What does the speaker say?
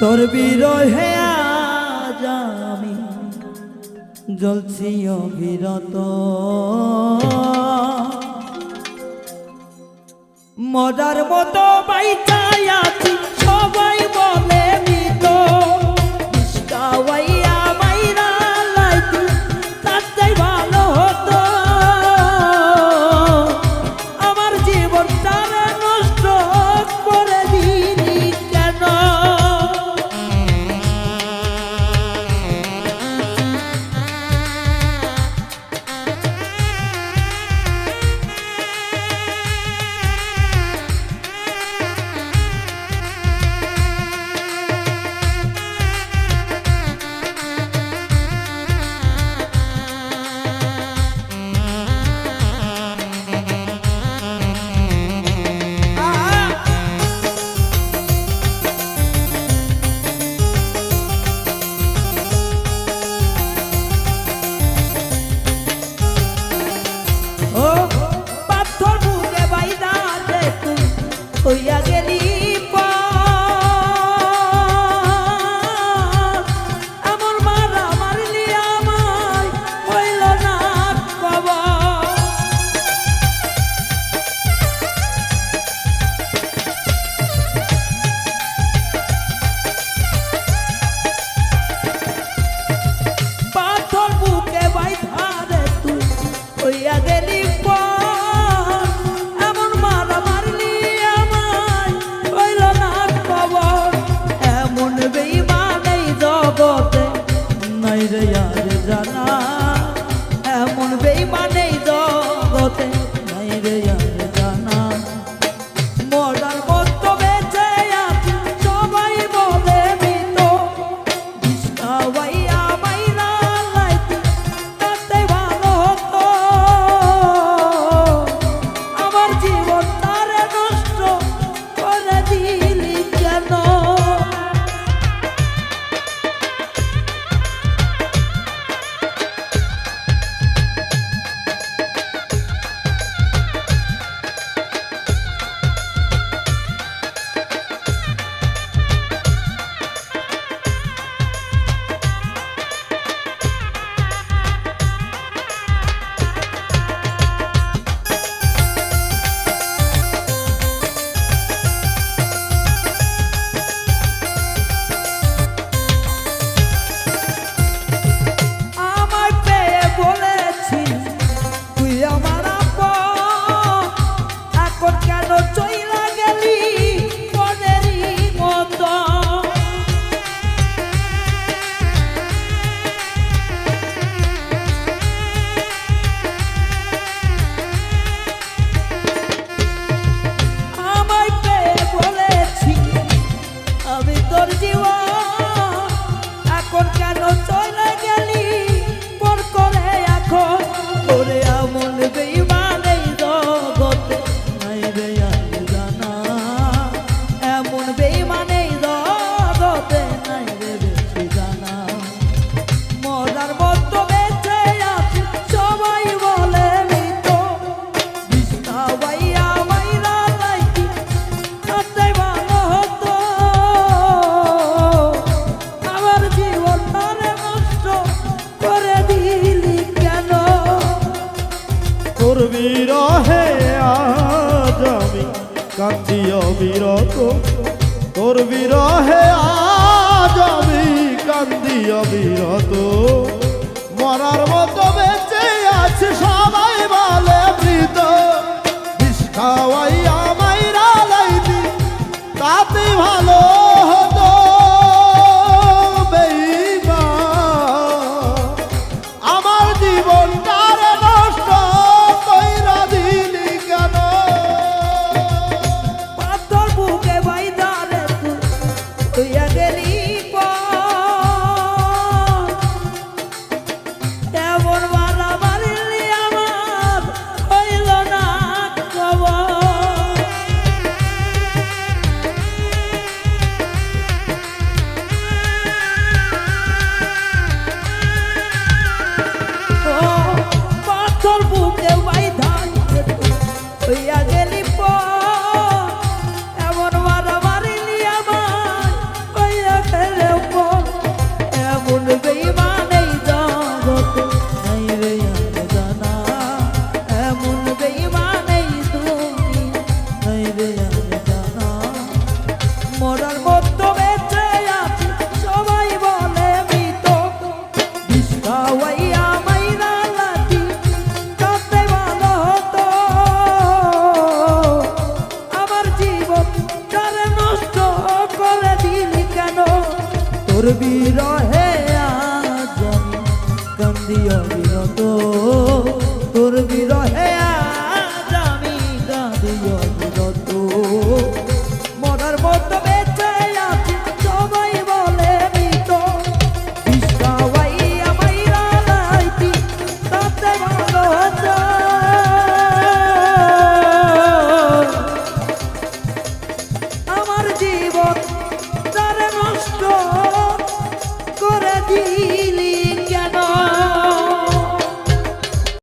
তোর বিরহে আজ আমি জ্বলছি অবিরত মজার মতো বাইকায় আছি। জীবন এখন কেন চলে গেলি? কাঁদিয় বিরত তোর বিরহে আ